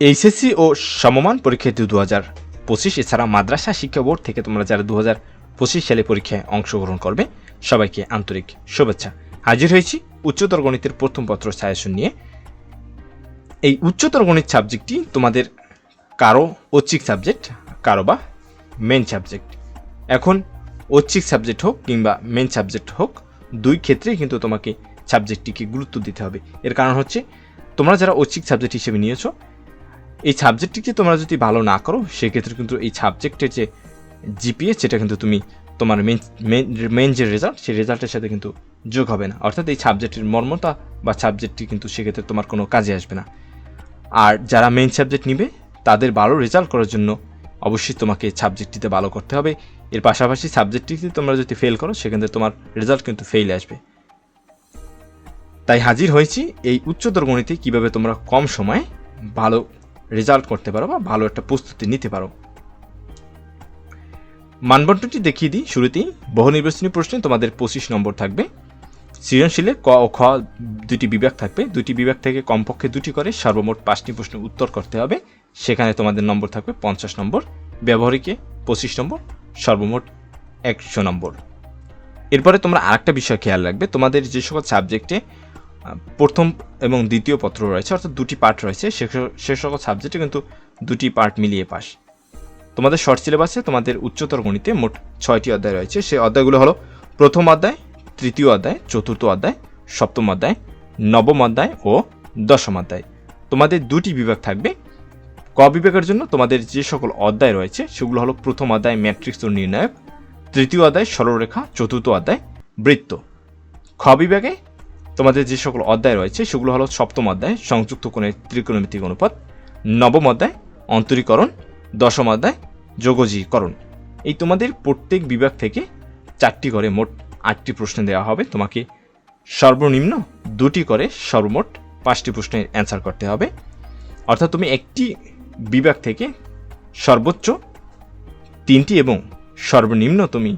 HSC ও সমমান পরীক্ষার্থী দু হাজার পঁচিশ, এছাড়া মাদ্রাসা শিক্ষা বোর্ড থেকে তোমরা যারা দু হাজার পঁচিশ সালে পরীক্ষায় অংশগ্রহণ করবে, সবাইকে আন্তরিক শুভেচ্ছা। হাজির হয়েছি উচ্চতর গণিতের প্রথম পত্র সাজেশন নিয়ে। এই উচ্চতর গণিত সাবজেক্টটি তোমাদের কারও ঐচ্ছিক সাবজেক্ট কারও বা মেন সাবজেক্ট এখন ঐচ্ছিক সাবজেক্ট হোক কিংবা মেন সাবজেক্ট হোক, দুই ক্ষেত্রেই কিন্তু তোমাকে সাবজেক্টটিকে গুরুত্ব দিতে হবে। এর কারণ হচ্ছে, তোমরা যারা ঐচ্ছিক সাবজেক্ট হিসেবে নিয়েছো এই সাবজেক্টটিকে তোমরা যদি ভালো না করো, সেক্ষেত্রে কিন্তু এই সাবজেক্টের যে জিপিএ সেটা কিন্তু তুমি তোমার মেন মেন যে রেজাল্ট সেই রেজাল্টের সাথে কিন্তু যোগ হবে না। অর্থাৎ এই সাবজেক্টের মর্মতা বা সাবজেক্টটি কিন্তু সেক্ষেত্রে তোমার কোনো কাজে আসবে না। আর যারা মেন সাবজেক্ট নিবে, তাদের ভালো রেজাল্ট করার জন্য অবশ্যই তোমাকে সাবজেক্টটিতে ভালো করতে হবে। এর পাশাপাশি সাবজেক্টটিতে তোমরা যদি ফেল করো, সেক্ষেত্রে তোমার রেজাল্ট কিন্তু ফেল আসবে। তাই হাজির হয়েছি এই উচ্চতর গণিতে কীভাবে তোমরা কম সময়ে ভালো রেজাল্ট করতে পারো বা ভালো একটা প্রস্তুতি নিতে পারো। মানবন্টনটি দেখিয়ে দিই শুরুতেই। বহু নির্বাচনী প্রশ্নে তোমাদের পঁচিশ নম্বর থাকবে। সৃজনশীলে ক ও খ দুটি বিভাগ থাকবে। দুটি বিভাগ থেকে কমপক্ষে দুটি করে সর্বমোট পাঁচটি প্রশ্নের উত্তর করতে হবে। সেখানে তোমাদের নম্বর থাকবে পঞ্চাশ নম্বর। ব্যবহারিকে পঁচিশ নম্বর, সর্বমোট একশো নম্বর। এরপরে তোমরা আরেকটা বিষয় খেয়াল রাখবে। তোমাদের যে সকল সাবজেক্টে প্রথম এবং দ্বিতীয় পত্র রয়েছে, অর্থাৎ দুটি পার্ট রয়েছে। সে সকল সাবজেক্টে কিন্তু দুটি পার্ট মিলিয়ে পাস তোমাদের শর্ট সিলেবাসে তোমাদের উচ্চতর গণিতে মোট ছয়টি অধ্যায় রয়েছে। সেই অধ্যায়গুলো হলো প্রথম অধ্যায়, তৃতীয় অধ্যায়, চতুর্থ অধ্যায়, সপ্তম অধ্যায়, নবম অধ্যায় ও দশম অধ্যায়। তোমাদের দুটি বিভাগ থাকবে। ক বিভাগের জন্য তোমাদের যে সকল অধ্যায় রয়েছে, সেগুলো হলো প্রথম অধ্যায় ম্যাট্রিক্স ও নির্ণায়ক, তৃতীয় অধ্যায় সরলরেখা, চতুর্থ অধ্যায় বৃত্ত। খ বিভাগে তোমাদের যে সকল অধ্যায় রয়েছে, সেগুলো হলো সপ্তম অধ্যায়, সংযুক্ত কোণের ত্রিকোণমিতিক অনুপাত, নবম অধ্যায়, অন্তরীকরণ, দশম অধ্যায়, যোগজীকরণ। এই তোমাদের প্রত্যেক বিভাগ থেকে চারটি করে মোট আটটি প্রশ্ন দেওয়া হবে। তোমাকে সর্বনিম্ন দুটি করে সর্বমোট পাঁচটি প্রশ্নের অ্যান্সার করতে হবে। অর্থাৎ তুমি একটি বিভাগ থেকে সর্বোচ্চ তিনটি এবং সর্বনিম্ন তুমি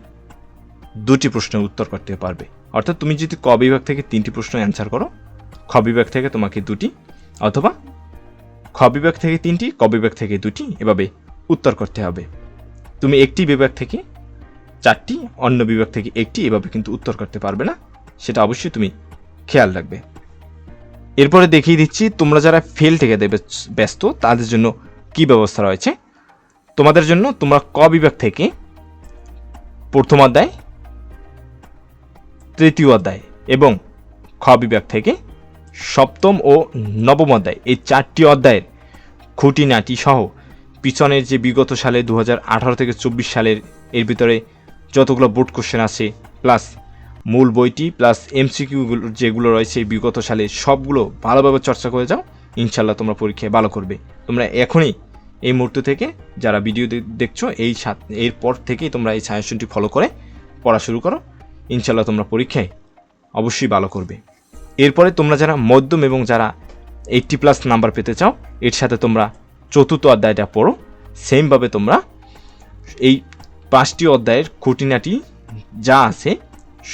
দুটি প্রশ্নের উত্তর করতে পারবে। অর্থাৎ তুমি যদি ক বিভাগ থেকে তিনটি প্রশ্ন অ্যান্সার করো, খ বিভাগ থেকে তোমাকে দুটি, অথবা খ বিভাগ থেকে তিনটি, ক বিভাগ থেকে দুটি, এভাবে উত্তর করতে হবে। তুমি একটি বিভাগ থেকে চারটি, অন্য বিভাগ থেকে একটি, এভাবে কিন্তু উত্তর করতে পারবে না, সেটা অবশ্যই তুমি খেয়াল রাখবে। এরপরে দেখিয়ে দিচ্ছি, তোমরা যারা ফেল থেকে দেবে, ব্যস্ত, তাদের জন্য কি ব্যবস্থা রয়েছে? তোমাদের জন্য তোমরা ক বিভাগ থেকে প্রথম অধ্যায় তৃতীয় অধ্যায় এবং খ বিভাগ থেকে সপ্তম ও নবম অধ্যায়। এই চারটি অধ্যায়ের খুঁটিনাটি সহ পিছনের যে বিগত সালে দু হাজার আঠারো থেকে চব্বিশ সালের এর ভিতরে যতগুলো বোর্ড কোশ্চেন আছে প্লাস মূল বইটি প্লাস এমসিকিউগুলো যেগুলো রয়েছে বিগত সালে, সবগুলো ভালোভাবে চর্চা করে যাও। ইনশাল্লাহ তোমরা পরীক্ষায় ভালো করবে। তোমরা এখনই এই মুহূর্ত থেকে যারা ভিডিও দেখছ, এই সাত এরপর থেকেই তোমরা এই সাজেশনটি ফলো করে পড়া শুরু করো। ইনশাল্লাহ তোমরা পরীক্ষায় অবশ্যই ভালো করবে। এরপরে তোমরা যারা মধ্যম এবং যারা এইটটি প্লাস নাম্বার পেতে চাও, এর সাথে তোমরা চতুর্থ অধ্যায়টা পড়ো। সেমভাবে তোমরা এই পাঁচটি অধ্যায়ের খুঁটিনাটি যা আছে,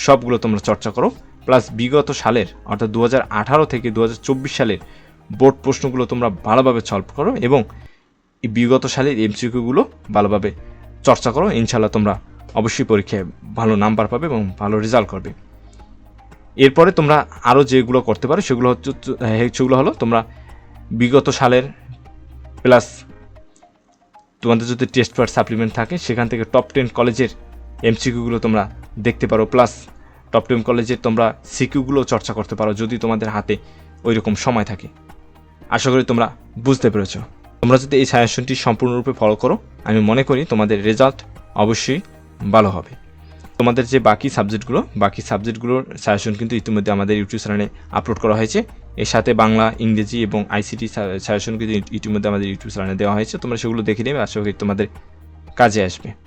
সবগুলো তোমরা চর্চা করো। প্লাস বিগত সালের, অর্থাৎ দু হাজার আঠারো থেকে দু হাজার চব্বিশ সালের বোর্ড প্রশ্নগুলো তোমরা ভালোভাবে সলভ করো এবং বিগত সালের এমসিকিউগুলো ভালোভাবে চর্চা করো। ইনশাল্লাহ তোমরা অবশ্যই পরীক্ষায় ভালো নাম্বার পাবে এবং ভালো রেজাল্ট করবে। এরপরে তোমরা আরও যেগুলো করতে পারো সেগুলো হচ্ছে হ্যাঁ, সেগুলো হলো তোমরা বিগত সালের প্লাস তোমাদের যদি টেস্ট পেপার সাপ্লিমেন্ট থাকে সেখান থেকে টপ টেন কলেজের এমসিকিউগুলো তোমরা দেখতে পারো প্লাস টপ টেন কলেজের তোমরা সিকিউগুলো চর্চা করতে পারো যদি তোমাদের হাতে ওই রকম সময় থাকে। আশা করি তোমরা বুঝতে পেরেছ। তোমরা যদি এই সাজেশনটি সম্পূর্ণরূপে ফলো করো আমি মনে করি তোমাদের রেজাল্ট অবশ্যই ভালো হবে। তোমাদের যে বাকি সাবজেক্টগুলো, বাকি সাবজেক্টগুলোর সাজেশন কিন্তু ইতিমধ্যে আমাদের ইউটিউব চ্যানেলে আপলোড করা হয়েছে। এর সাথে বাংলা, ইংরেজি এবং আইসিটি সাজেশন কিন্তু ইতিমধ্যে আমাদের ইউটিউব চ্যানেলে দেওয়া হয়েছে। তোমরা সেগুলো দেখে নেবে, আশা করি তোমাদের কাজে আসবে।